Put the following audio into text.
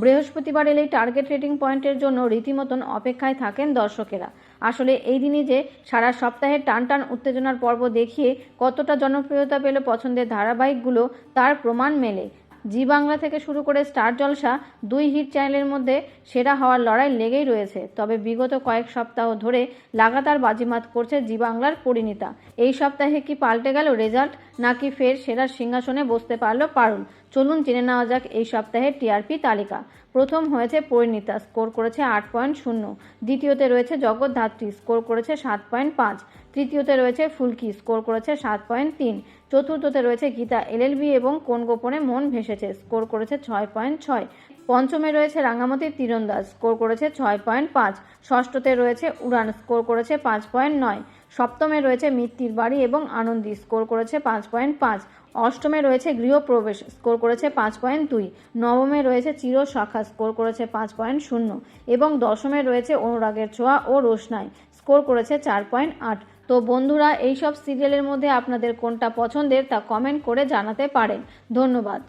বৃহস্পতিবার এলেই target rating পয়েন্টের জন্য রীতিমতন অপেক্ষায় থাকেন দর্শকেরা। আসলে এই দিনই যে সারা সপ্তাহের টান টান উত্তেজনার পর্ব দেখিয়ে কতটা জনপ্রিয়তা পেল পছন্দের ধারাবাহিকগুলো, তার প্রমাণ মেলে। জি বাংলা থেকে শুরু করে স্টার জলসা, দুই হিট চ্যানেলের মধ্যে সেরা হওয়ার লড়াই লেগেই রয়েছে। তবে বিগত কয়েক সপ্তাহ ধরে লাগাতার বাজিমাত করছে জি বাংলার পরিণীতা। এই সপ্তাহে কি পাল্টে গেল রেজাল্ট নাকি ফের সেরার সিংহাসনে বসতে পারল পারুল? চলুন জেনে নেওয়া যাক এই সপ্তাহের টিআরপি তালিকা। প্রথম হয়েছে পরিণীতা, স্কোর করেছে আট পয়েন্ট শূন্য। দ্বিতীয়তে রয়েছে জগৎ ধাত্রী স্কোর করেছে সাত পয়েন্ট পাঁচ। তৃতীয়তে রয়েছে ফুলকি, স্কোর করেছে সাত পয়েন্ট তিন। চতুর্থতে রয়েছে গীতা এলএলবি এবং কোন গোপনে মন ভেসেছে, স্কোর করেছে ছয় পয়েন্ট ছয়। পঞ্চমে রয়েছে রাঙামাটির তীরন্দাজ, স্কোর করেছে ছয় পয়েন্ট পাঁচ। ষষ্ঠতে রয়েছে উড়ান, স্কোর করেছে পাঁচ পয়েন্ট নয়। সপ্তমে রয়েছে মিত্তির বাড়ি এবং আনন্দী, স্কোর করেছে পাঁচ পয়েন্ট পাঁচ। অষ্টমে রয়েছে গৃহপ্রবেশ, স্কোর করেছে পাঁচ পয়েন্ট দুই। নবমে রয়েছে চির শাখা স্কোর করেছে পাঁচ পয়েন্ট শূন্য। এবং দশমে রয়েছে অনুরাগের ছোঁয়া ও রোশনাই, স্কোর করেছে চার পয়েন্ট আট। তো বন্ধুরা, এইসব সিরিয়ালের মধ্যে আপনাদের কোনটা পছন্দের তা কমেন্ট করে জানাতে পারেন। ধন্যবাদ।